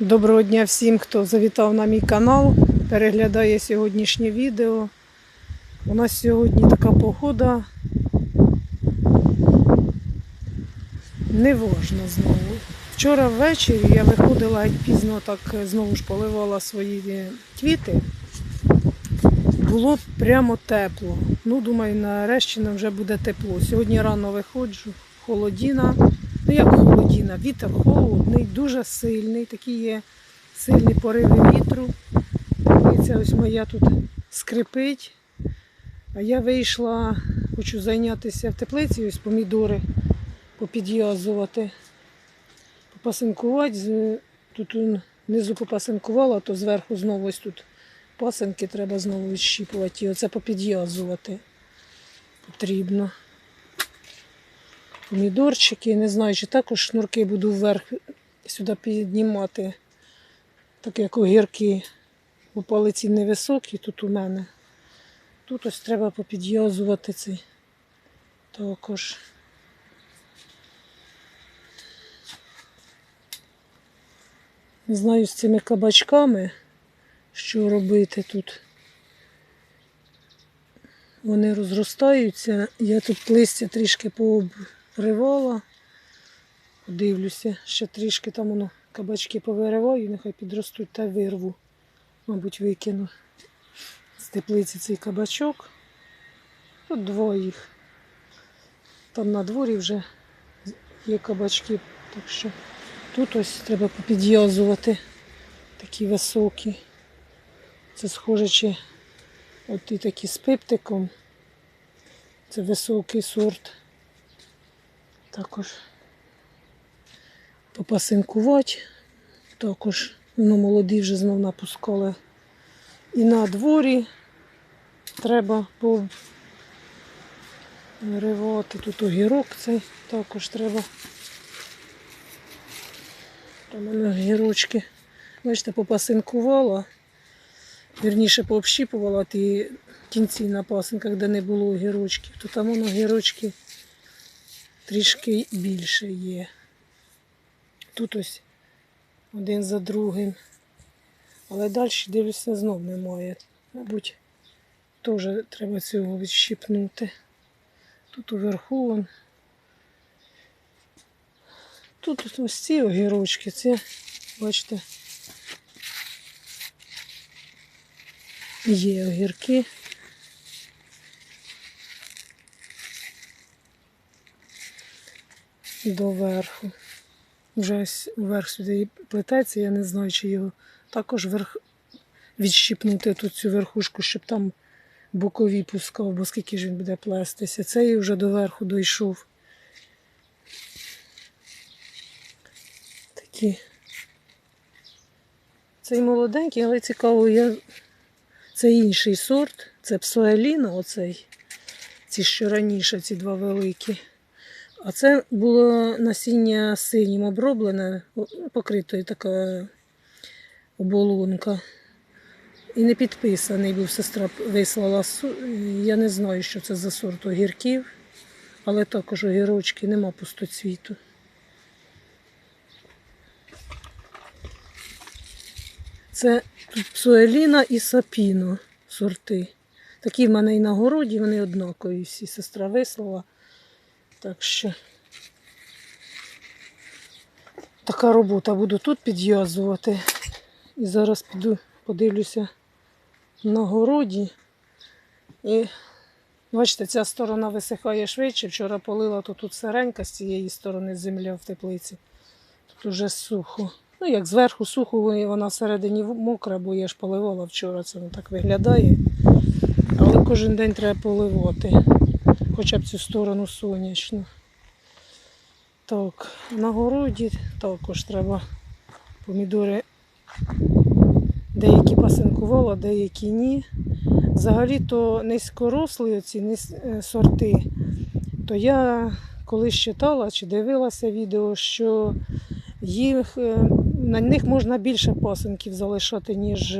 Доброго дня всім, хто завітав на мій канал, переглядає сьогоднішнє відео. У нас сьогодні така погода. Неважно знову. Вчора ввечері я виходила пізно, так знову ж поливала свої квіти. Було прямо тепло. Ну, думаю, нарешті нам вже буде тепло. Сьогодні рано виходжу, холодіна. Ну як холодіна, вітер холодний, дуже сильний, такі є сильні пориви вітру. Дивіться, ось моя тут скрипить. А я вийшла, хочу зайнятися в теплиці, ось помідори попідв'язувати, попасинкувати. Тут внизу попасинкувала, то зверху знову ось тут пасинки треба знову відщіпувати і оце попідв'язувати потрібно помідорчики. Не знаю, чи також шнурки буду вверх сюди піднімати, так як огірки. Бо палиці невисокі тут у мене. Тут ось треба попідв'язувати цей також. Не знаю з цими кабачками, що робити тут. Вони розростаються. Я тут листя трішки пообривала. Подивлюся, ще трішки там воно кабачки повириваю, нехай підростуть та вирву. Мабуть, викину з теплиці цей кабачок. Тут двоє їх. Там на дворі вже є кабачки, так що тут ось треба попідв'язувати такі високі. Це схоже, чи от і такі з пиптиком. Це високий сорт. Також попасинкувати. Також ну, молоді вже знов напускали. І на дворі треба поривати. Тут огірок цей також треба. Там воно огірочки. Бачите, попасинкувала. Вірніше пообщіпувала ті кінці на пасинках, де не було огірочків, то там воно огірочки трішки більше є. Тут ось один за другим. Але далі дивлюся, знов немає. Мабуть, теж треба цього відщипнути. Тут уверху. вон. Тут ось ці огірочки, це, бачите, є огірки. Доверху. Вже ось вверх сюди плететься, я не знаю, чи його також верх відщипнути тут цю верхушку, щоб там бокові пускав, бо скільки ж він буде плестися. Цей вже доверху дійшов. Такі. Цей молоденький, але цікаво, я... це інший сорт, це псоеліно, оцей. Ці що раніше, ці два великі. А це було насіння синім оброблене, покритою така оболонка. І не підписаний був сестра вислала. Я не знаю, що це за сорт огірків, але також огірочки нема пустоцвіту. Це псуеліна і сапіно сорти. Такі в мене і на городі, вони однакові всі. Сестра вислала. Так що така робота. Буду тут підв'язувати. І зараз піду подивлюся на городі. І бачите, ця сторона висихає швидше. Вчора полила, то тут сиренька з цієї сторони земля в теплиці. Тут уже сухо. Ну, як зверху сухо, вона всередині мокра, бо я ж поливала вчора, це воно так виглядає. Але кожен день треба поливати хоча б цю сторону сонячну. Так, на городі також треба помідори деякі пасинкувала, деякі ні. Взагалі-то низькорослі оці е, сорти, то я колись читала чи дивилася відео, що їх, е, на них можна більше пасинків залишати, ніж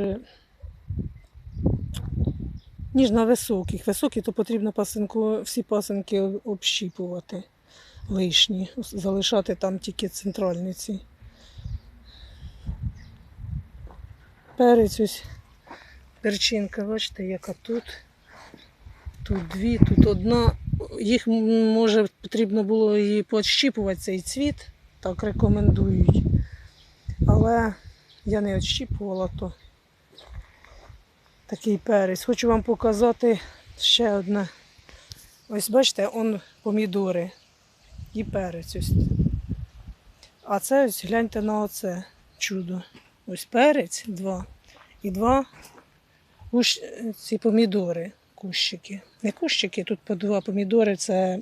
ніж на високих. Високі, то потрібно пасинку, всі пасинки общіпувати лишні, залишати там тільки центральні ці. перець ось перчинка, бачите, яка тут. Тут дві, тут одна. Їх може потрібно було і поощіпувати цей цвіт, так рекомендують. Але я не відщіпувала то такий перець. Хочу вам показати ще одне. Ось бачите, он помідори і перець ось. А це ось гляньте на оце чудо. Ось перець два і два кущ, ці помідори, кущики. Не кущики, тут по два помідори це.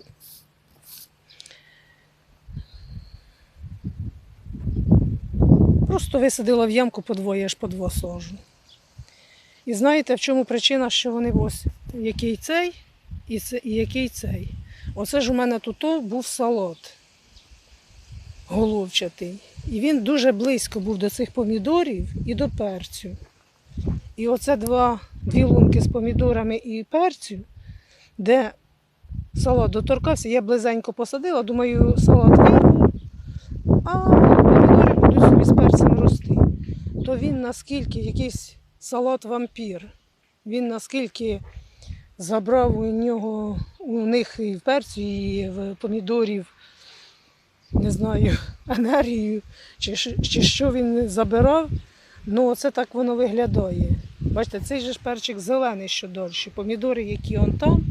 Просто висадила в ямку по двоє, аж по два сажу. І знаєте, в чому причина, що вони ось який цей і, це, і який цей. Оце ж у мене тут був салат головчатий. І він дуже близько був до цих помідорів і до перцю. І оце два, дві лунки з помідорами і перцю, де салат доторкався, я близенько посадила, думаю, салат вирву, а помідори будуть собі з перцем рости. То він наскільки якийсь салат вампір, він наскільки забрав у нього, у них і в перцю, і в помідорів, не знаю, енергію, чи, чи що він забирав. Ну, це так воно виглядає. Бачите, цей же ж перчик зелений що дольше. Помідори, які он там,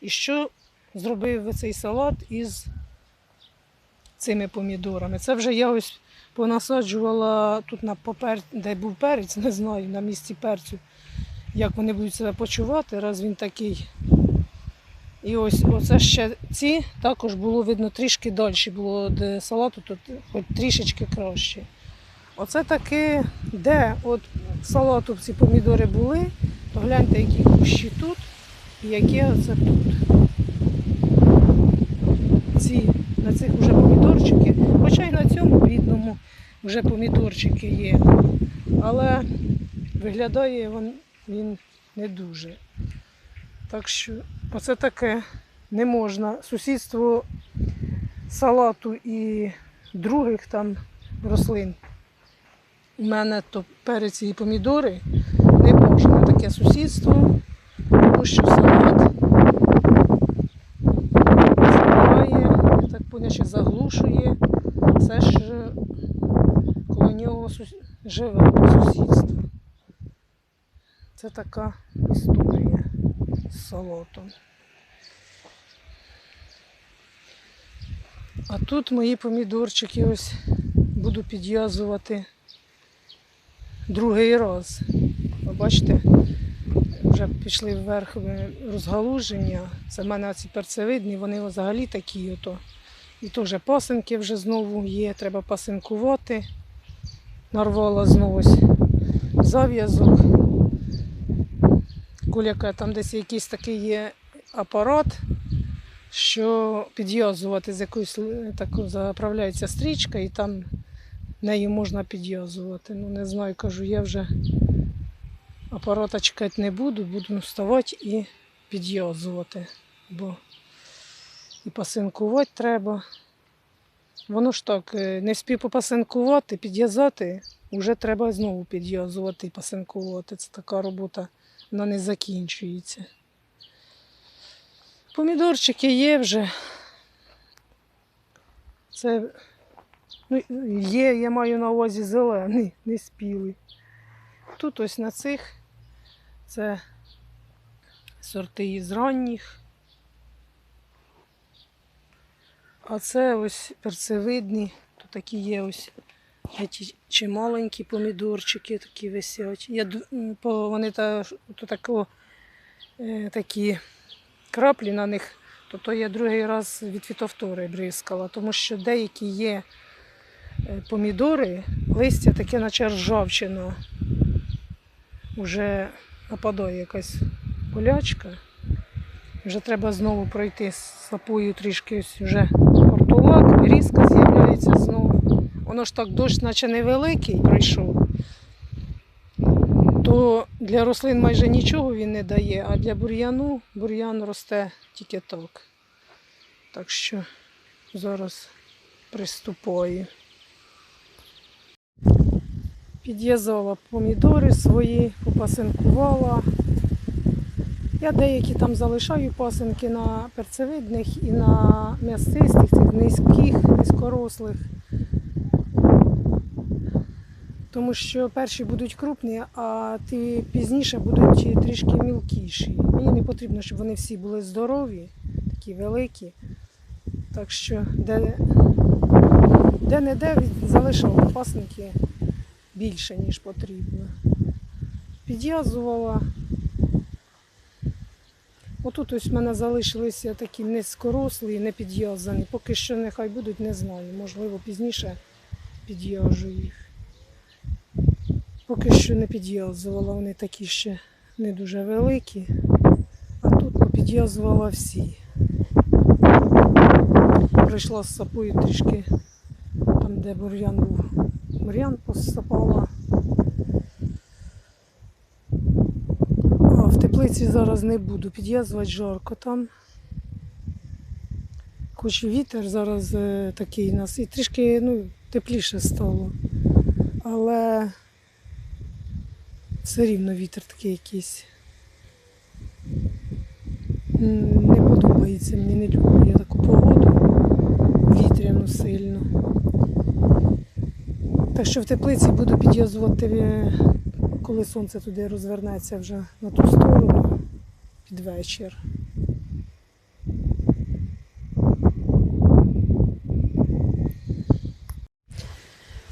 і що зробив цей салат із цими помідорами. Це вже я ось понасаджувала тут на попер... де був перець, не знаю, на місці перцю, як вони будуть себе почувати, раз він такий. І ось оце ще ці також було видно трішки далі було де салату, тут хоч трішечки краще. Оце таки, де от салату ці помідори були, то гляньте, які кущі тут і які оце тут. Ці, на цих вже помідорчики, хоча й на цьому бідному вже помідорчики є. Але виглядає він, він не дуже. Так що оце таке не можна. Сусідство салату і других там рослин. У мене то перець і помідори не можна таке сусідство, тому що салат що заглушує все ж коло нього живе по сусідству. Це така історія з салатом. А тут мої помідорчики ось буду підв'язувати другий раз. Ви бачите, вже пішли вверх е, розгалуження. Це в мене ці перцевидні, вони взагалі такі. Ото. І теж пасинки вже знову є, треба пасинкувати. Нарвала знову зав'язок. Куляка там десь якийсь такий є апарат, що підв'язувати з якоюсь е, таку заправляється стрічка і там нею можна підв'язувати. Ну не знаю, кажу, я вже апарата чекати не буду, буду вставати і підв'язувати. Бо і пасинкувати треба. Воно ж так, е, не вспів попасинкувати, підв'язати, вже треба знову підв'язувати і пасинкувати. Це така робота, вона не закінчується. Помідорчики є вже. Це Ну, є, я маю на увазі зелений, не спілий. Тут ось на цих це сорти із ранніх. А це ось перцевидні, тут такі є ось ті чи маленькі помідорчики такі висять. Я, по, вони та, то тако, е, такі краплі на них, то, то я другий раз від фітофтори бризкала, тому що деякі є е, помідори, листя таке наче ржавчина. Уже нападає якась болячка. Вже треба знову пройти з сапою трішки ось вже портулак, різка з'являється знову. Воно ж так дощ, наче невеликий пройшов, то для рослин майже нічого він не дає, а для бур'яну бур'ян росте тільки так. Так що зараз приступаю. Підв'язала помідори свої, попасинкувала. Я деякі там залишаю пасинки на перцевидних і на м'ясистих, цих низьких, низькорослих. Тому що перші будуть крупні, а ті пізніше будуть трішки мілкіші. Мені не потрібно, щоб вони всі були здорові, такі великі. Так що де, де залишала пасинки більше, ніж потрібно. Підв'язувала. Отут ось в мене залишилися такі низькорослі, не підв'язані. Поки що нехай будуть, не знаю. Можливо, пізніше підв'яжу їх. Поки що не підв'язувала, вони такі ще не дуже великі. А тут попідв'язувала всі. Прийшла з сапою трішки там, де бур'ян був. Бур'ян посапала. А в теплиці зараз не буду підв'язувати жарко там. Хоч вітер зараз е, такий у нас і трішки ну, тепліше стало. Але все рівно вітер такий якийсь. Не подобається мені, не люблю я таку погоду. Вітряну сильно. Так що в теплиці буду підв'язувати, е, коли сонце туди розвернеться вже на ту сторону під вечір.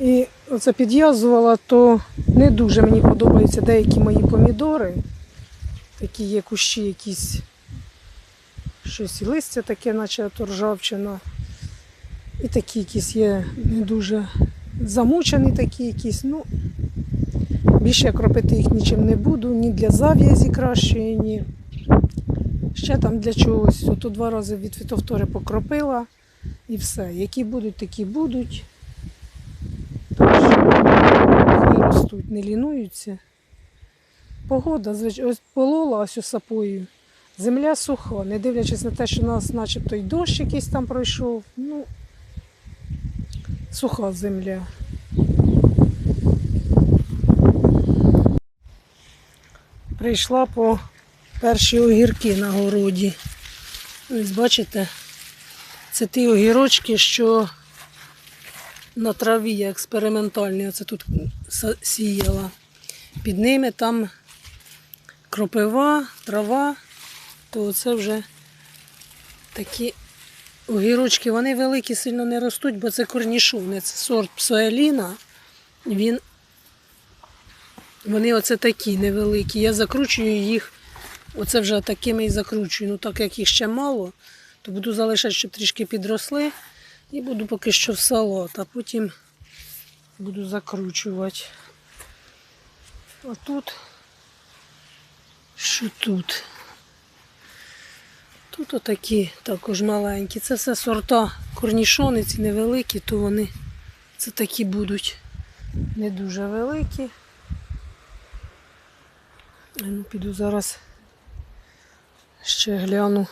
І оце підв'язувала, то не дуже мені подобаються деякі мої помідори. Такі є кущі якісь, щось і листя таке, наче то ржавчина. І такі якісь є не дуже замучені такі якісь. Ну, більше я кропити їх нічим не буду, ні для зав'язі кращої, ні. Ще там для чогось. Ото два рази від фітофтори покропила і все. Які будуть, такі будуть. Що хай ростуть, не лінуються. Погода, ось полола ось сапою. Земля суха, не дивлячись на те, що у нас начебто й дощ якийсь там пройшов. Ну, суха земля. Прийшла по перші огірки на городі. Ось бачите, це ті огірочки, що на траві експериментальні, оце тут сіяла. Під ними там кропива, трава, то це вже такі огірочки, вони великі, сильно не ростуть, бо це корнішони, це сорт псоеліна. Він, вони оце такі невеликі. Я закручую їх, оце вже такими і закручую. Ну так як їх ще мало, то буду залишати, щоб трішки підросли. І буду поки що в салат, а потім буду закручувати. А тут, що тут? Тут отакі також маленькі. Це все сорта корнішони, ці невеликі, то вони це такі будуть не дуже великі. Ну, піду зараз ще гляну.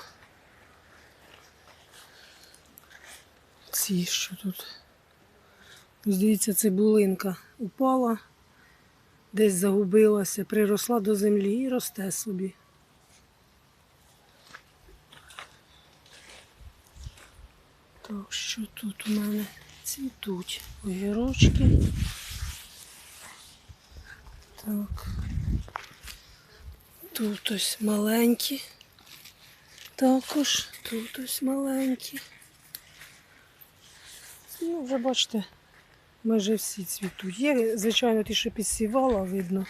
Ці, що тут. Ось Дивіться, цибулинка упала, десь загубилася, приросла до землі і росте собі. Так, що тут у мене цвітуть огірочки. Так. Тут ось маленькі. Також тут ось маленькі. Ну, вже бачите, майже всі цвітуть. Є, звичайно, ті, що підсівала, видно,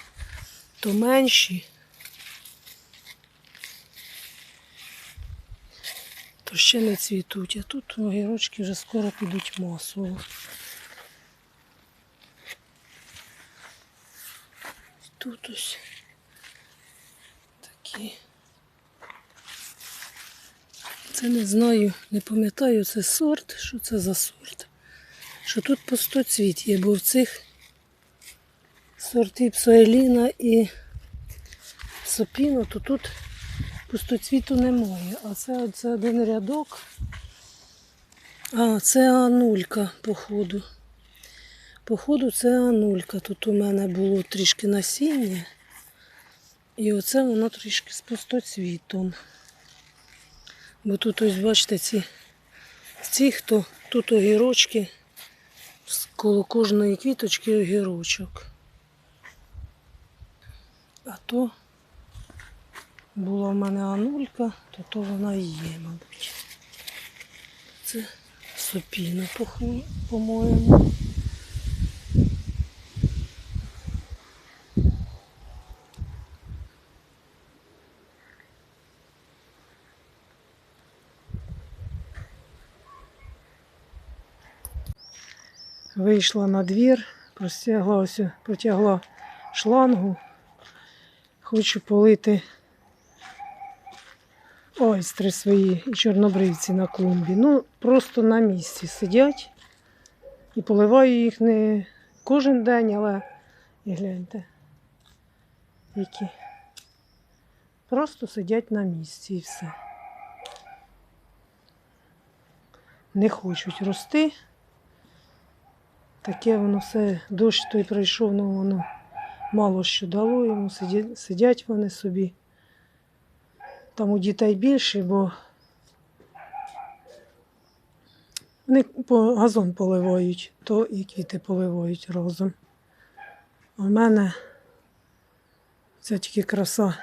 то менші. То ще не цвітуть, а тут огірочки вже скоро підуть масово. Тут ось такі. Це не знаю, не пам'ятаю, це сорт, що це за сорт. Що тут пустоцвіт є, бо в цих сортів псоеліна і сопіно, то тут пустоцвіту немає. А це, це один рядок. А, це анулька, походу. Походу, це анулька. Тут у мене було трішки насіння. І оце воно трішки з пустоцвітом. Бо тут ось бачите ці, ці хто тут огірочки, коло кожної квіточки огірочок. А то була в мене анулька, то то вона і є, мабуть. Це сопіна, по-моєму. Вийшла на двір, простягла, ось, шлангу. Хочу полити ойстри свої і чорнобривці на клумбі. Ну, просто на місці сидять. І поливаю їх не кожен день, але і гляньте, які просто сидять на місці і все. Не хочуть рости. Таке воно все, дощ той пройшов, ну воно мало що дало йому, сидять, вони собі. Там у дітей більше, бо вони газон поливають, то і квіти поливають разом. В мене це тільки краса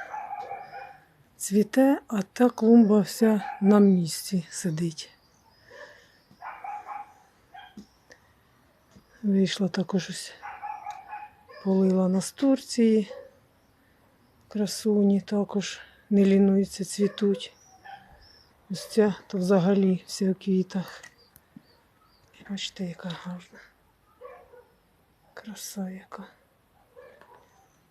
цвіте, а та клумба вся на місці сидить. Вийшла також ось полила на Турції. Красуні також не лінуються, цвітуть. Ось ця то взагалі вся в квітах. Бачите, яка гарна. Краса яка.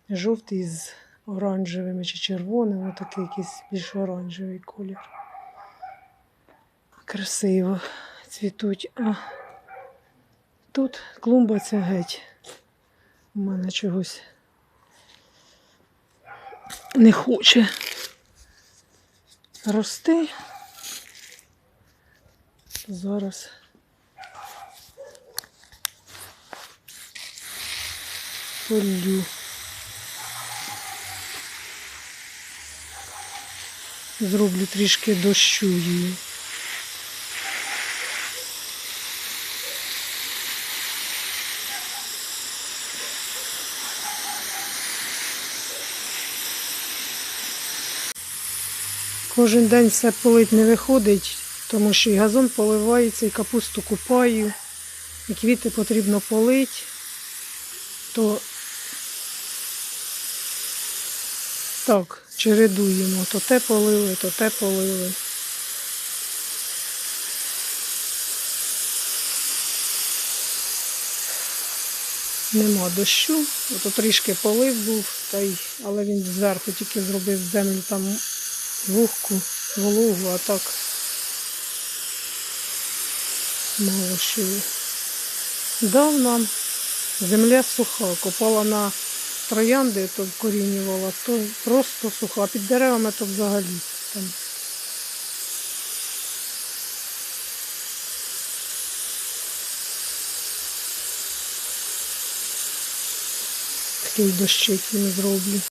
Жовтий з оранжевими чи червоним, такий якийсь більш оранжевий колір. Красиво цвітуть. А Тут клумба ця геть. У мене чогось не хоче рости. Зараз полю. Зроблю трішки дощу її. Кожен день все полить не виходить, тому що і газон поливається, і капусту купаю, і квіти потрібно полити, то так, чередуємо, то те полили, то те полили. Нема дощу, ото трішки полив був, та й, але він зверху тільки зробив землю там вогку, вологу, а так мало що є. Земля суха, копала на троянди, то вкорінювала, то просто суха, під деревами то взагалі там. Такий дощик їм зроблю.